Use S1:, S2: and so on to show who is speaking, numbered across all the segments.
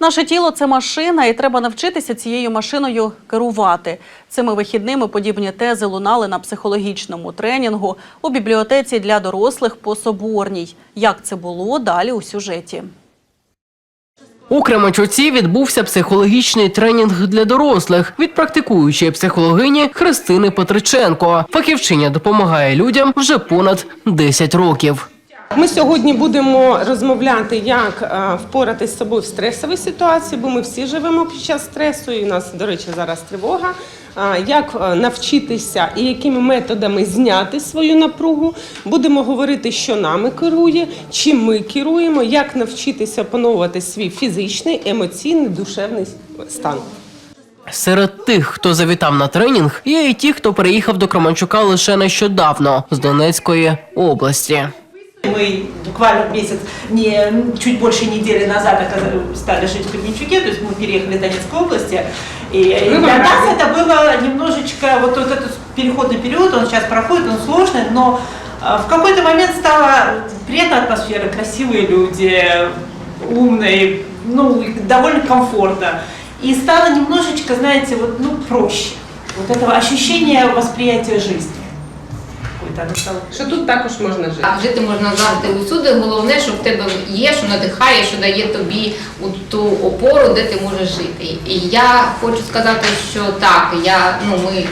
S1: Наше тіло це машина, і треба навчитися цією машиною керувати. Цими вихідними подібні тези лунали на психологічному тренінгу у бібліотеці для дорослих по Соборній. Як це було далі у сюжеті?
S2: У Кременчуці відбувся психологічний тренінг для дорослих від практикуючої психологині Христини Петриченко. Фахівчиня допомагає людям вже понад 10 років.
S3: Ми сьогодні будемо розмовляти, як е, впоратись з собою в стресовій ситуації, бо ми всі живемо під час стресу, і у нас, до речі, зараз тривога. Е, Як е, навчитися і якими методами зняти свою напругу. Будемо говорити, що нами керує, чим ми керуємо, як навчитися опановувати свій фізичний, емоційний, душевний стан.
S2: Серед тих, хто завітав на тренінг, є і ті, хто приїхав до Кременчука лише нещодавно з Донецької області.
S4: Мы буквально месяц, не, чуть больше недели назад стали жить в Кременчуге, то есть мы переехали из Донецкой области. И для
S3: в
S4: нас это было немножечко, вот, вот этот переходный период, он сейчас проходит, он сложный, но а, в какой-то момент стала приятная атмосфера, красивые люди, умные, ну, довольно комфортно. И стало немножечко, знаете, вот, ну, проще. Вот этого ощущения восприятия жизни. Какое-то
S3: Що тут також можна жити.
S5: А жити можна завжди усюди. Головне, що в тебе є, що надихає, що дає тобі ту опору, де ти можеш жити. І я хочу сказати, що так, я ну ми е,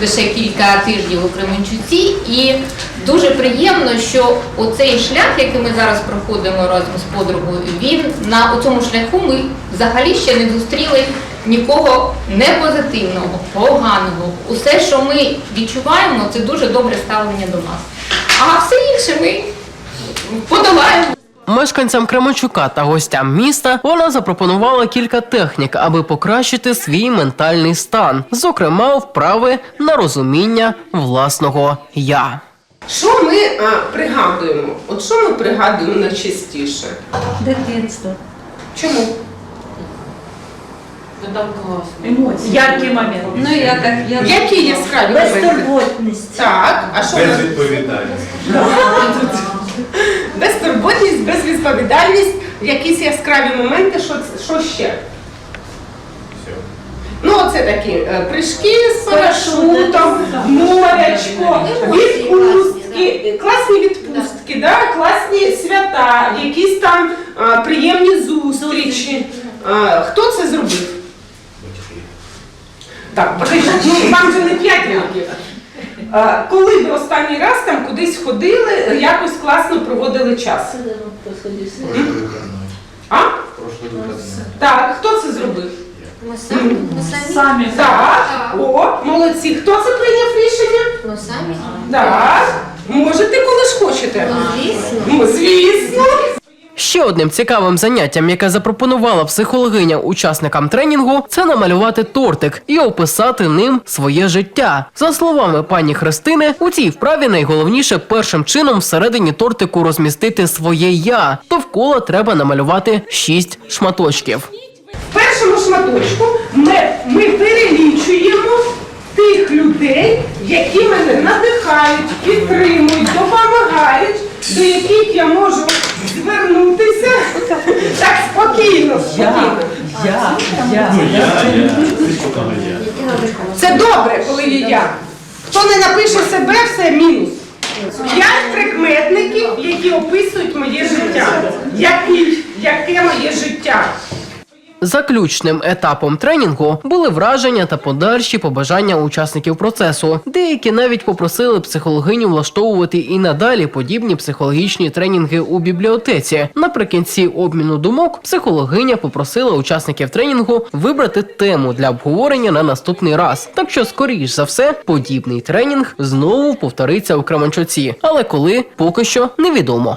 S5: лише кілька тижнів у Кременчуці, і дуже приємно, що оцей шлях, який ми зараз проходимо разом з подругою, він на цьому шляху ми взагалі ще не зустріли нікого не позитивного, поганого. Усе, що ми відчуваємо, це дуже добре ставлення до нас. А все інше ми подолаємо.
S2: Мешканцям Кременчука та гостям міста вона запропонувала кілька технік, аби покращити свій ментальний стан, зокрема вправи на розуміння власного я.
S3: Що ми а, пригадуємо? От що ми пригадуємо найчастіше?
S6: Дитинство.
S3: Чому?
S4: Яркий момент.
S6: Ну я так я
S3: Які яскраві моменти?
S6: безтурботність.
S3: Так, а що у нас?
S7: Безвідповідальність.
S3: безтурботність, безвідповідальність, якісь яскраві моменти, що, що ще?
S7: Все.
S3: Ну, оце такі е, прыжки з парашутом, морячко, відпустки, класні відпустки, да? класні свята, якісь там а, приємні зустрічі. А, хто це зробив? Так, ну вам же не 5 років. А, Коли ви останній раз там кудись ходили, якось класно проводили час? А? Так, хто це зробив?
S5: Ми самі, ми самі.
S3: Так, о, молодці. Хто це прийняв рішення?
S5: Ми самі.
S3: Так. Можете, коли ж хочете. Ну, звісно.
S2: Ще одним цікавим заняттям, яке запропонувала психологиня учасникам тренінгу, це намалювати тортик і описати ним своє життя. За словами пані Христини, у цій вправі найголовніше першим чином всередині тортику розмістити своє я. Довкола треба намалювати шість шматочків.
S3: В першому шматочку ми, ми перелічуємо тих людей, які мене надихають, підтримують, допомагають, до яких я можу звернутися. Так, я.
S7: Ну, я, я, звичайно, я.
S3: Це добре, коли є я. Хто не напише себе, все мінус. П'ять прикметників, які описують моє життя. Який, яке моє життя?
S2: Заключним етапом тренінгу були враження та подальші побажання учасників процесу. Деякі навіть попросили психологиню влаштовувати і надалі подібні психологічні тренінги у бібліотеці. Наприкінці обміну думок психологиня попросила учасників тренінгу вибрати тему для обговорення на наступний раз. Так що, скоріш за все, подібний тренінг знову повториться у Кременчуці. Але коли поки що невідомо.